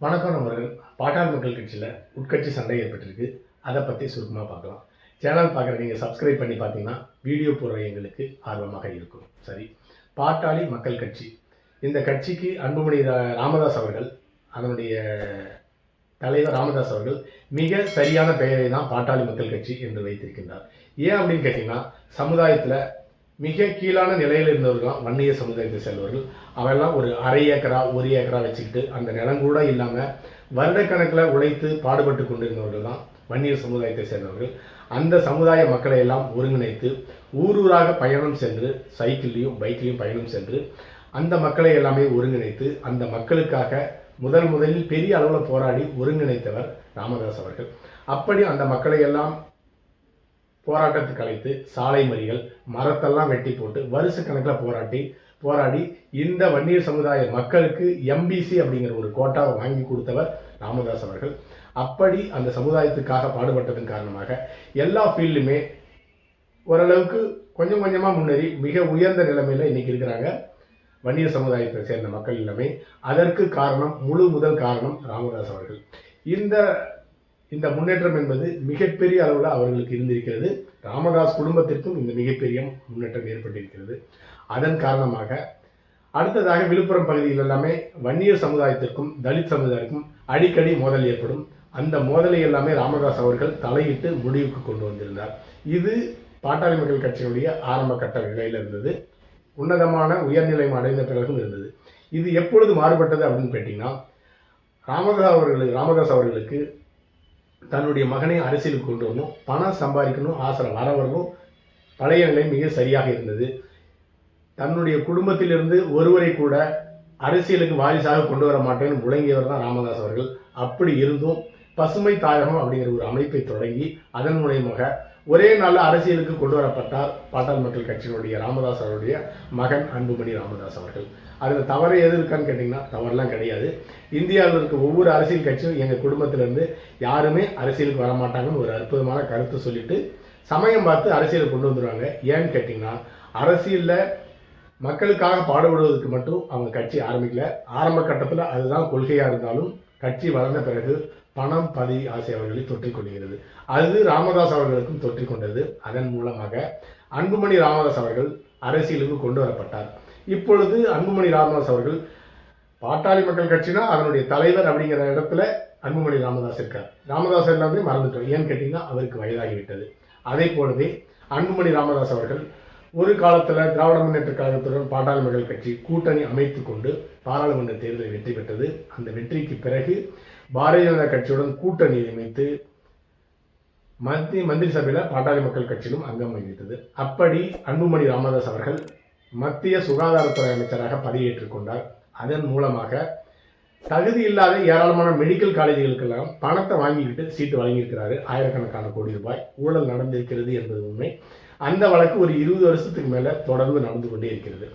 வணக்கம் நண்பர்கள். பாட்டாளி மக்கள் கட்சியில் உட்கட்சி சண்டை ஏற்பட்டிருக்கு. அதை பற்றி சுருக்கமாக பார்க்கலாம். சேனல் பார்க்குற நீங்கள் சப்ஸ்கிரைப் பண்ணி பார்த்தீங்கன்னா வீடியோ போடுற எங்களுக்கு ஆர்வமாக இருக்கும். சரி. பாட்டாளி மக்கள் கட்சி. இந்த கட்சிக்கு அன்புமணி ரா- ராமதாஸ் அவர்கள் அதனுடைய தலைவர் ராமதாஸ் அவர்கள் மிக சரியான பெயரை தான் பாட்டாளி மக்கள் கட்சி என்று வைத்திருக்கின்றார். ஏன் அப்படின்னு கேட்டிங்கன்னா சமுதாயத்தில் மிக கீழான நிலையில் இருந்தவர்கள் தான் வன்னிய சமுதாயத்தை செல்வர்கள் அவெல்லாம் ஒரு அரை ஏக்கரா ஒரு ஏக்கரா வச்சுக்கிட்டு அந்த நிலம் கூட இல்லாமல் வருடக்கணக்கில் உழைத்து பாடுபட்டு கொண்டிருந்தவர்கள் தான் வன்னியர் சமுதாயத்தை சேர்ந்தவர்கள். அந்த சமுதாய மக்களை எல்லாம் ஒருங்கிணைத்து ஊர் ஊராக பயணம் சென்று சைக்கிள்லையும் பைக்லையும் பயணம் சென்று அந்த மக்களை எல்லாமே ஒருங்கிணைத்து அந்த மக்களுக்காக முதல் முதலில் பெரிய அளவில் போராடி ஒருங்கிணைத்தவர் ராமதாஸ் அவர்கள். அப்படி அந்த மக்களை எல்லாம் போராட்டத்துக்கு அழைத்து சாலை மறிகள் மரத்தெல்லாம் வெட்டி போட்டு வருஷ கணக்கில் போராட்டி போராடி இந்த வன்னியர் சமுதாய மக்களுக்கு எம்பிசி அப்படிங்கிற ஒரு கோட்டாவை வாங்கி கொடுத்தவர் ராமதாஸ் அவர்கள். அப்படி அந்த சமுதாயத்துக்காக பாடுபட்டதன் காரணமாக எல்லா ஃபீல்டுமே ஓரளவுக்கு கொஞ்சம் கொஞ்சமாக முன்னேறி மிக உயர்ந்த நிலைமையில் இன்னைக்கு இருக்கிறாங்க வன்னியர் சமுதாயத்தை சேர்ந்த மக்கள் எல்லாமே அதற்கு காரணம் முழு முதல் காரணம் ராமதாஸ் அவர்கள். இந்த இந்த முன்னேற்றம் என்பது மிகப்பெரிய அளவில் அவர்களுக்கு இருந்திருக்கிறது. ராமதாஸ் குடும்பத்திற்கும் இந்த மிகப்பெரிய முன்னேற்றம் ஏற்பட்டிருக்கிறது. அதன் காரணமாக அடுத்ததாக விழுப்புரம் பகுதியில் எல்லாமே வன்னியர் சமுதாயத்திற்கும் தலித் சமுதாயத்திற்கும் அடிக்கடி மோதல் ஏற்படும். அந்த மோதலை எல்லாமே ராமதாஸ் அவர்கள் தலையிட்டு முடிவுக்கு கொண்டு வந்திருந்தார். இது பாட்டாளி மக்கள் கட்சியினுடைய ஆரம்ப கட்ட நிலையில் இருந்தது. உன்னதமான உயர்நிலை அடைந்த பிறகும் இருந்தது. இது எப்பொழுது மாறுபட்டது அப்படின்னு கேட்டிங்கன்னா ராமதாஸ் அவர்களுக்கு ராமதாஸ் அவர்களுக்கு தன்னுடைய மகனை அரசியலுக்கு கொண்டு வரணும் பணம் சம்பாதிக்கணும் ஆசை வர வரணும். பழைய நிலை மிக சரியாக இருந்தது. தன்னுடைய குடும்பத்திலிருந்து ஒருவரை கூட அரசியலுக்கு வாரிசாக கொண்டு வர மாட்டேன்னு முழங்கியவர் தான் ராமதாஸ் அவர்கள். அப்படி இருந்தும் பசுமை தாயகம் அப்படிங்கிற ஒரு அமைப்பை தொடங்கி அதன் மூலயமாக ஒரே நாளில் அரசியலுக்கு கொண்டு வரப்பட்டார் பாட்டாள் மக்கள் கட்சியினுடைய ராமதாஸ் அவருடைய மகன் அன்புமணி ராமதாஸ் அவர்கள். அதில் தவறு எது இருக்கான்னு கேட்டிங்கன்னா தவறுலாம் கிடையாது. இந்தியாவில் இருக்க ஒவ்வொரு அரசியல் கட்சியும் எங்கள் குடும்பத்திலேருந்து யாருமே அரசியலுக்கு வர மாட்டாங்கன்னு ஒரு அற்புதமான கருத்து சொல்லிட்டு சமயம் பார்த்து அரசியலுக்கு கொண்டு வந்துடுவாங்க ஏன்னு கேட்டிங்கன்னா அரசியலில் மக்களுக்காக பாடுபடுவதற்கு மட்டும் அவங்க கட்சி ஆரம்பிக்கல. ஆரம்ப கட்டத்தில் அதுதான் கொள்கையாக இருந்தாலும் கட்சி வளர்ந்த பிறகு பணம் பதி ஆசை அவர்களை தொற்றிக் கொள்கிறது அது ராமதாஸ் அவர்களுக்கும் தொற்றிக் கொண்டது. அதன் மூலமாக அன்புமணி ராமதாஸ் அவர்கள் அரசியலுக்கு கொண்டு வரப்பட்டார். இப்பொழுது அன்புமணி ராமதாஸ் அவர்கள் பாட்டாளி மக்கள் கட்சினா அதனுடைய தலைவர் அப்படிங்கிற இடத்துல அன்புமணி ராமதாஸ் இருக்கார். ராமதாஸ் எல்லாமே மறந்துட்டோம். ஏன்னு கேட்டிங்கன்னா அவருக்கு வயதாகிவிட்டது. அதே போலவே அன்புமணி ராமதாஸ் அவர்கள் ஒரு காலத்தில் திராவிட முன்னேற்ற கழகத்துடன் பாட்டாளி மக்கள் கட்சி கூட்டணி அமைத்து கொண்டு பாராளுமன்ற தேர்தலில் வெற்றி பெற்றது. அந்த வெற்றிக்கு பிறகு பாரதிய ஜனதா கட்சியுடன் கூட்டணி அமைத்து மத்திய மந்திரி சபையில் பாட்டாளி மக்கள் கட்சியிலும் அங்கம் வகித்தது. அப்படி அன்புமணி ராமதாஸ் அவர்கள் மத்திய சுகாதாரத்துறை அமைச்சராக பதவியேற்றுக் கொண்டார். அதன் மூலமாக தகுதி இல்லாத ஏராளமான மெடிக்கல் காலேஜுகளுக்கெல்லாம் பணத்தை வாங்கிக்கிட்டு சீட்டு வழங்கியிருக்கிறாரு. ஆயிரக்கணக்கான கோடி ரூபாய் ஊழல் நடந்திருக்கிறது என்பது உண்மை. அந்த வழக்கு ஒரு இருபது வருஷத்துக்கு மேலே தொடர்ந்து நடந்து கொண்டே இருக்கிறது.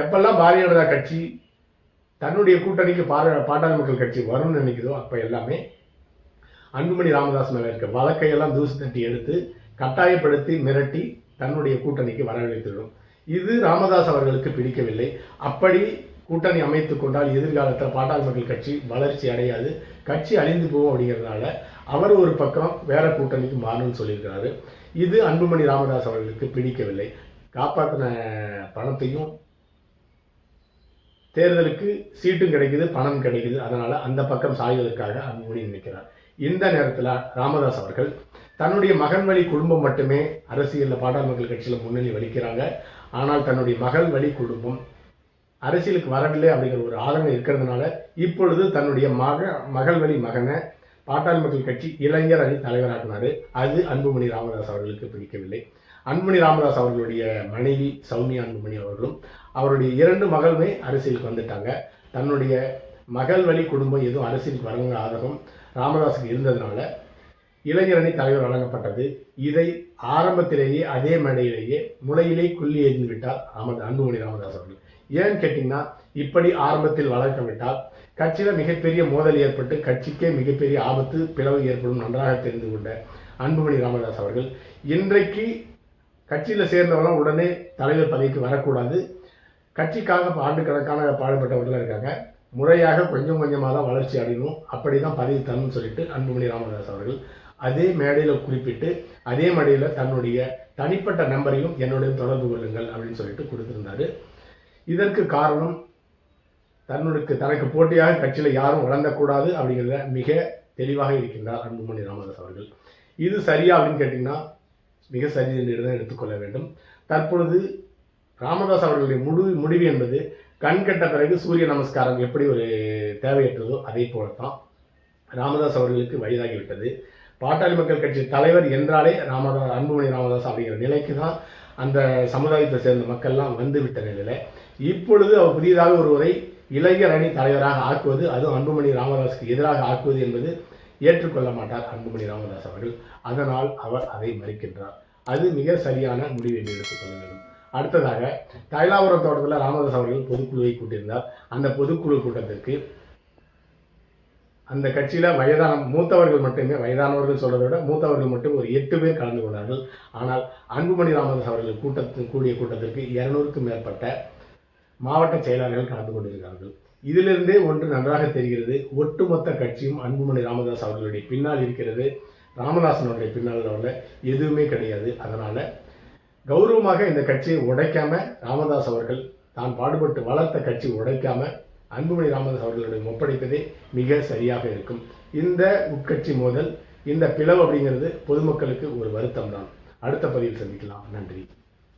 எப்பெல்லாம் பாரதிய ஜனதா கட்சி தன்னுடைய கூட்டணிக்கு பார பாட்டாளி மக்கள் கட்சி வரும்னு நினைக்குதோ அப்போ எல்லாமே அன்புமணி ராமதாஸ் மேலே இருக்க வழக்கையெல்லாம் தூசு தட்டி எடுத்து கட்டாயப்படுத்தி மிரட்டி தன்னுடைய கூட்டணிக்கு வரவழைத்துவிடும். இது ராமதாஸ் அவர்களுக்கு பிடிக்கவில்லை. அப்படி கூட்டணி அமைத்து கொண்டால் எதிர்காலத்தில் பாட்டாளி மக்கள் கட்சி வளர்ச்சி அடையாது. கட்சி அழிந்து போகும் அப்படிங்கிறதுனால அவர் ஒரு பக்கம் வேற கூட்டணிக்கு மாறணும்னு சொல்லியிருக்கிறாரு. இது அன்புமணி ராமதாஸ் அவர்களுக்கு பிடிக்கவில்லை. காப்பாற்றின பணத்தையும் தேர்தலுக்கு சீட்டும் கிடைக்குது பணம் கிடைக்குது. அதனால் அந்த பக்கம் சாய்வதற்காக அன்புமணி நினைக்கிறார் இந்த நேரத்தில் ராமதாஸ் அவர்கள் தன்னுடைய மகன் வழி குடும்பம் மட்டுமே அரசியலில் பாட்டாளி மக்கள் கட்சியில் முன்னணி வலிக்கிறாங்க. ஆனால் தன்னுடைய மகள் வழி குடும்பம் அரசியலுக்கு வரவில்லை அப்படிங்கிற ஒரு ஆதங்கம் இருக்கிறதுனால இப்பொழுது தன்னுடைய மக மகள் வழி மகனை பாட்டாளி மக்கள் கட்சி இளைஞர் அணி தலைவராகினாரு அது அன்புமணி ராமதாஸ் அவர்களுக்கு பிடிக்கவில்லை. அன்புமணி ராமதாஸ் அவர்களுடைய மனைவி சௌமியா அன்புமணி அவர்களும் அவருடைய இரண்டு மகளுமே அரசியலுக்கு வந்துட்டாங்க. தன்னுடைய மகள் வழி குடும்பம் எதுவும் அரசியலுக்கு வழங்க ஆதரவும் ராமதாஸுக்கு இருந்ததுனால இளைஞரணி தலைவர் வழங்கப்பட்டது. இதை ஆரம்பத்திலேயே அதே மேடையிலேயே முளையிலே குள்ளி எறிந்து விட்டார் ராம அன்புமணி ராமதாஸ் அவர்கள். ஏன்னு கேட்டிங்கன்னா இப்படி ஆரம்பத்தில் வளர்க்கவிட்டால் கட்சியில் மிகப்பெரிய மோதல் ஏற்பட்டு கட்சிக்கே மிகப்பெரிய ஆபத்து பிளவு ஏற்படும் நன்றாக தெரிந்து கொண்ட அன்புமணி ராமதாஸ் அவர்கள் இன்றைக்கு கட்சியில் சேர்ந்தவங்களாம் உடனே தலைவர் பதவிக்கு வரக்கூடாது. கட்சிக்காக ஆண்டுக்கணக்கான பாடுபட்டவர்கள் இருக்காங்க. முறையாக கொஞ்சம் கொஞ்சமாக தான் வளர்ச்சி அடையணும். அப்படி தான் பதவி தரணும்னு சொல்லிட்டு அன்புமணி ராமதாஸ் அவர்கள் அதே மேடையில் குறிப்பிட்டு அதே மேடையில் தன்னுடைய தனிப்பட்ட நம்பரையும் என்னுடைய தொடர்பு கொள்ளுங்கள் அப்படின்னு சொல்லிட்டு கொடுத்துருந்தாரு. இதற்கு காரணம் தன்னுடைய தனக்கு போட்டியாக கட்சியில் யாரும் வழங்கக்கூடாது அப்படிங்கிறத மிக தெளிவாக இருக்கின்றார் அன்புமணி ராமதாஸ் அவர்கள். இது சரியா அப்படின்னு கேட்டிங்கன்னா மிக சரி என்று தான் எடுத்துக்கொள்ள வேண்டும். தற்பொழுது ராமதாஸ் அவர்களுடைய முடி முடிவு என்பது கண் கட்ட பிறகு சூரிய நமஸ்காரம் எப்படி ஒரு தேவையற்றதோ அதே போலத்தான் ராமதாஸ் அவர்களுக்கு வயதாகிவிட்டது. பாட்டாளி மக்கள் கட்சி தலைவர் என்றாலே ராமதாஸ் அன்புமணி ராமதாஸ் அப்படிங்கிற நிலைக்கு தான் அந்த சமுதாயத்தை சேர்ந்த மக்கள்லாம் வந்துவிட்ட நிலையில் இப்பொழுது அவர் புதியதாக ஒருவரை இளைஞர் அணி தலைவராக ஆக்குவது அதுவும் அன்புமணி ராமதாஸுக்கு எதிராக ஆக்குவது என்பது ஏற்றுக்கொள்ள மாட்டார் அன்புமணி ராமதாஸ் அவர்கள். அதனால் அவர் அதை மறுக்கின்றார். அது மிக சரியான முடிவு என்று எடுத்துக்கொள்ள வேண்டும். அடுத்ததாக தைலாபுரம் தோட்டத்தில் ராமதாஸ் அவர்கள் பொதுக்குழுவை கூட்டியிருந்தார். அந்த பொதுக்குழு கூட்டத்திற்கு அந்த கட்சியில் வயதான மூத்தவர்கள் மட்டுமே வயதானவர்கள் சொல்கிறத விட மூத்தவர்கள் மட்டும் ஒரு எட்டு பேர் கலந்து கொண்டார்கள். ஆனால் அன்புமணி ராமதாஸ் அவர்கள் கூட்டத்தில் கூடிய கூட்டத்திற்கு இருநூறுக்கும் மேற்பட்ட மாவட்ட செயலாளர்கள் கலந்து கொண்டிருக்கிறார்கள். இதிலிருந்தே ஒன்று நன்றாக தெரிகிறது. ஒட்டுமொத்த கட்சியும் அன்புமணி ராமதாஸ் அவர்களுடைய பின்னால் இருக்கிறது. ராமதாசனுடைய பின்னால் உள்ள எதுவுமே கிடையாது. அதனால் கௌரவமாக இந்த கட்சியை உடைக்காமல் ராமதாஸ் அவர்கள் தான் பாடுபட்டு வளர்த்த கட்சி உடைக்காமல் அன்புமணி ராமதாஸ் அவர்களுடைய ஒப்படைப்பதே மிக சரியாக இருக்கும். இந்த உட்கட்சி மோதல் இந்த பிளவு அப்படிங்கிறது பொதுமக்களுக்கு ஒரு வருத்தம் தான் அடுத்த பதிவில் சந்திக்கலாம். நன்றி.